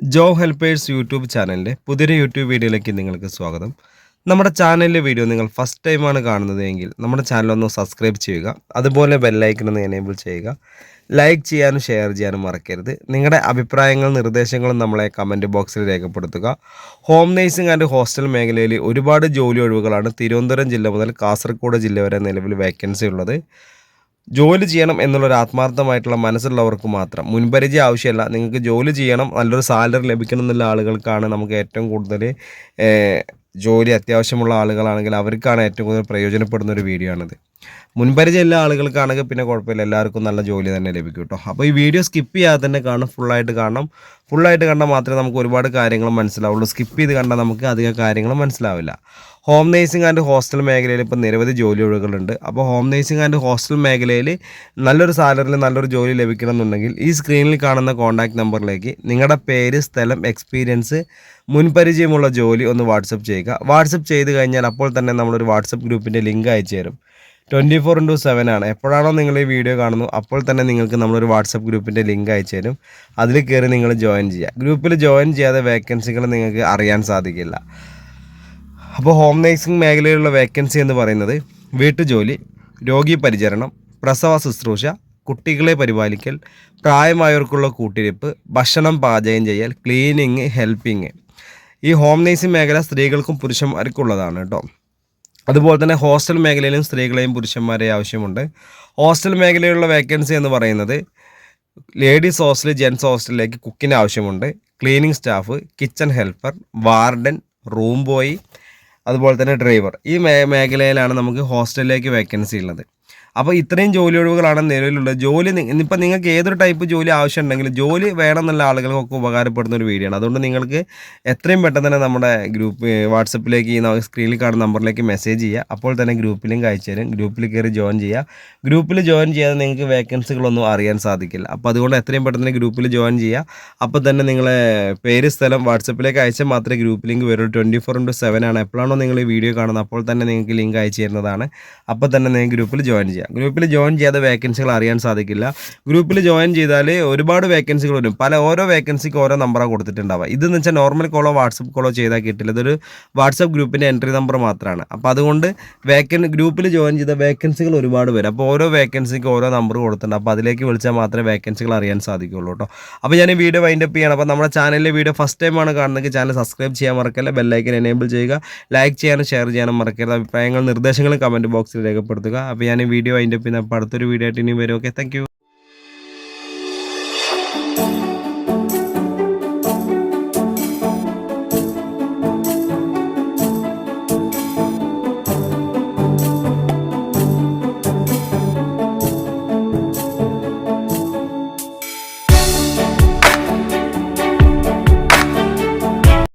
ജോ helpers YouTube ചാനലിന്റെ പുതിയൊരു YouTube വീഡിയോയിലേക്ക് നിങ്ങൾക്ക് സ്വാഗതം. നമ്മുടെ ചാനലിലെ വീഡിയോ നിങ്ങൾ ഫസ്റ്റ് ടൈമാണ് കാണുന്നത് എങ്കിൽ നമ്മുടെ ചാനലൊന്ന് സബ്സ്ക്രൈബ് ചെയ്യുക അതുപോലെ ബെല്ലൈക്കൺ ഒന്ന് എനേബിൾ ചെയ്യുക. ലൈക്ക് ചെയ്യാനും ഷെയർ ചെയ്യാനും മറക്കരുത്. നിങ്ങളുടെ അഭിപ്രായങ്ങളും നിർദ്ദേശങ്ങളും നമ്മളെ കമന്റ് ബോക്സിൽ രേഖപ്പെടുത്തുക. ഹോം നേഴ്സിംഗ് ആൻഡ് ഹോസ്റ്റൽ മേഖലയിൽ ഒരുപാട് ജോലി ഒഴിവുകളാണ് തിരുവനന്തപുരം ജില്ല മുതൽ കാസർഗോഡ് ജില്ല വരെ നിലവിൽ വേക്കൻസി ഉള്ളത്. ജോലി ചെയ്യണം എന്നുള്ളൊരു ആത്മാർത്ഥമായിട്ടുള്ള മനസ്സുള്ളവർക്ക് മാത്രം. മുൻപരിചയം ആവശ്യമില്ല. നിങ്ങൾക്ക് ജോലി ചെയ്യണം നല്ലൊരു സാലറി ലഭിക്കണം എന്നുള്ള ആളുകൾക്കാണ് നമുക്ക് ഏറ്റവും കൂടുതൽ ജോലി അത്യാവശ്യമുള്ള ആളുകളാണെങ്കിൽ അവർക്കാണ് ഏറ്റവും കൂടുതൽ പ്രയോജനപ്പെടുന്ന ഒരു വീഡിയോ ആണിത്. മുൻപരിചയം എല്ലാ ആളുകൾക്കാണെങ്കിൽ പിന്നെ കുഴപ്പമില്ല. എല്ലാവർക്കും നല്ല ജോലി തന്നെ ലഭിക്കും കേട്ടോ. അപ്പോൾ ഈ വീഡിയോ സ്കിപ്പ് ചെയ്യാതെ തന്നെ കാണും ഫുള്ളായിട്ട് കാണണം. ഫുള്ളായിട്ട് കണ്ടാൽ മാത്രമേ നമുക്ക് ഒരുപാട് കാര്യങ്ങൾ മനസ്സിലാവുള്ളൂ. സ്കിപ്പ് ചെയ്ത് കണ്ടാൽ നമുക്ക് അധികം കാര്യങ്ങൾ മനസ്സിലാവില്ല. ഹോം നേഴ്സിംഗ് ആൻഡ് ഹോസ്റ്റൽ മേഖലയിൽ ഇപ്പോൾ നിരവധി ജോലി ഒഴികളുണ്ട് അപ്പോൾ ഹോം നേഴ്സിംഗ് ആൻഡ് ഹോസ്റ്റൽ മേഖലയിൽ നല്ലൊരു സാലറിയിൽ നല്ലൊരു ജോലി ലഭിക്കണം എന്നുണ്ടെങ്കിൽ ഈ സ്ക്രീനിൽ കാണുന്ന കോൺടാക്ട് നമ്പറിലേക്ക് നിങ്ങളുടെ പേര് സ്ഥലം എക്സ്പീരിയൻസ് മുൻപരിചയമുള്ള ജോലി ഒന്ന് വാട്സപ്പ് ചെയ്യുക. വാട്സപ്പ് ചെയ്ത് കഴിഞ്ഞാൽ അപ്പോൾ തന്നെ നമ്മളൊരു വാട്സപ്പ് ഗ്രൂപ്പിന്റെ ലിങ്ക് അയച്ചു തരും. ട്വന്റി ഫോർ ഇന്റു സെവൻ ആണ്. എപ്പോഴാണോ നിങ്ങൾ ഈ വീഡിയോ കാണുന്നു അപ്പോൾ തന്നെ നിങ്ങൾക്ക് നമ്മളൊരു വാട്സപ്പ് ഗ്രൂപ്പിന്റെ ലിങ്ക് അയച്ചു തരും. അതിൽ കയറി നിങ്ങൾ ജോയിൻ ചെയ്യുക. ഗ്രൂപ്പിൽ ജോയിൻ ചെയ്യാതെ വേക്കൻസികൾ നിങ്ങൾക്ക് അറിയാൻ സാധിക്കില്ല. അപ്പോൾ ഹോം നേഴ്സിംഗ് മേഖലയിലുള്ള വേക്കൻസി എന്ന് പറയുന്നത് വീട്ടുജോലി രോഗി പരിചരണം പ്രസവ ശുശ്രൂഷ കുട്ടികളെ പരിപാലിക്കൽ പ്രായമായവർക്കുള്ള കൂട്ടിരിപ്പ് ഭക്ഷണം പാചകം ചെയ്യൽ ക്ലീനിങ് ഹെൽപ്പിങ് ഈ ഹോം നേഴ്സിംഗ് മേഖല സ്ത്രീകൾക്കും പുരുഷന്മാർക്കുള്ളതാണ് കേട്ടോ. അതുപോലെ തന്നെ ഹോസ്റ്റൽ മേഖലയിലും സ്ത്രീകളെയും പുരുഷന്മാരെ ആവശ്യമുണ്ട്. ഹോസ്റ്റൽ മേഖലയിലുള്ള വേക്കൻസി എന്ന് പറയുന്നത് ലേഡീസ് ഹോസ്റ്റൽ ജെൻസ് ഹോസ്റ്റലിലേക്ക് കുക്കിന് ആവശ്യമുണ്ട്. Cleaning staff kitchen helper warden room boy അതുപോലെ തന്നെ ഡ്രൈവർ ഈ മേഖലയിലാണ് നമുക്ക് ഹോസ്റ്റലിലേക്ക് വേക്കൻസി ഉള്ളത്. അപ്പോൾ ഇത്രയും ജോലി ഒഴിവുകളാണ് നിലവിലുള്ളത്. ജോലി ഇപ്പം നിങ്ങൾക്ക് ഏതൊരു ടൈപ്പ് ജോലി ആവശ്യം ഉണ്ടെങ്കിലും ജോലി വേണം എന്നുള്ള ആളുകൾക്കൊക്കെ ഉപകാരപ്പെടുന്ന ഒരു വീഡിയോ ആണ്. അതുകൊണ്ട് നിങ്ങൾക്ക് എത്രയും പെട്ടെന്ന് തന്നെ നമ്മുടെ ഗ്രൂപ്പ് വാട്സപ്പിലേക്ക് ഈ സ്ക്രീനിൽ കാണുന്ന നമ്പറിലേക്ക് മെസ്സേജ് ചെയ്യുക. അപ്പോൾ തന്നെ ഗ്രൂപ്പിലും അയച്ചു തരും. ഗ്രൂപ്പിൽ കയറി ജോയിൻ ചെയ്യുക. ഗ്രൂപ്പിൽ ജോയിൻ ചെയ്യാതെ നിങ്ങൾക്ക് വേക്കൻസികളൊന്നും അറിയാൻ സാധിക്കില്ല. അപ്പോൾ അതുകൊണ്ട് എത്രയും പെട്ടെന്ന് ഗ്രൂപ്പിൽ ജോയിൻ ചെയ്യുക. അപ്പോൾ തന്നെ നിങ്ങളെ പേര് സ്ഥലം വാട്സപ്പിലേക്ക് അയച്ചാൽ മാത്രമേ ഗ്രൂപ്പ് ലിങ്ക് വരുള്ളൂ ട്വന്റി ഫോർ ഇന്റു സെവൻ ആണ്. എപ്പോഴാണോ നിങ്ങൾ ഈ വീഡിയോ കാണുന്നത് അപ്പോൾ തന്നെ നിങ്ങൾക്ക് ലിങ്ക് അയച്ചു തരുന്നതാണ്. അപ്പോൾ തന്നെ നിങ്ങൾ ഗ്രൂപ്പിൽ ജോയിൻ ചെയ്യാം. ഗ്രൂപ്പിൽ ജോയിൻ ചെയ്യാതെ വേക്കൻസികൾ അറിയാൻ സാധിക്കില്ല. ഗ്രൂപ്പിൽ ജോയിൻ ചെയ്താൽ ഒരുപാട് വേക്കൻസികൾ വരും. പല ഓരോ വേക്കൻസിക്ക് ഓരോ നമ്പറാണ് കൊടുത്തിട്ടുണ്ടാവുക. ഇതെന്ന് വെച്ചാൽ നോർമൽ കോളോ വാട്സപ്പ് കോളോ ചെയ്താൽ കിട്ടില്ല. ഇതൊരു വാട്സപ്പ് ഗ്രൂപ്പിന്റെ എൻട്രി നമ്പർ മാത്രമാണ് അപ്പോൾ അതുകൊണ്ട് വേക്കൻ ഗ്രൂപ്പിൽ ജോയിൻ ചെയ്ത വേക്കൻസികൾ ഒരുപാട് വരും. അപ്പോൾ ഓരോ വേക്കൻസിക്ക് ഓരോ നമ്പർ കൊടുത്തിട്ടുണ്ട്. അപ്പോൾ അതിലേക്ക് വിളിച്ചാൽ മാത്രമേ വേക്കൻസികൾ അറിയാൻ സാധിക്കുള്ളൂ കേട്ടോ. അപ്പോൾ ഞാൻ ഈ വീഡിയോ വൈൻഡപ്പ് ചെയ്യണം. അപ്പോൾ നമ്മുടെ ചാനലിലെ വീഡിയോ ഫസ്റ്റ് ടൈമാണ് കാണുന്നത് ചാനൽ സബ്സ്ക്രൈബ് ചെയ്യാൻ മറക്കല്ല. ബെല്ലൈക്കൻ എനേബിൾ ചെയ്യുക. ലൈക്ക് ചെയ്യാനും ഷെയർ ചെയ്യാനും മറക്കരുത്. അഭിപ്രായങ്ങൾ നിർദ്ദേശങ്ങളും കമന്റ് ബോക്സിൽ രേഖപ്പെടുത്തുക. അപ്പോൾ ഞാൻ വീഡിയോ അതിന്റെ പിന്നെ അടുത്തൊരു വീഡിയോ ആയിട്ട് ഇനി വരും ഓക്കെ താങ്ക്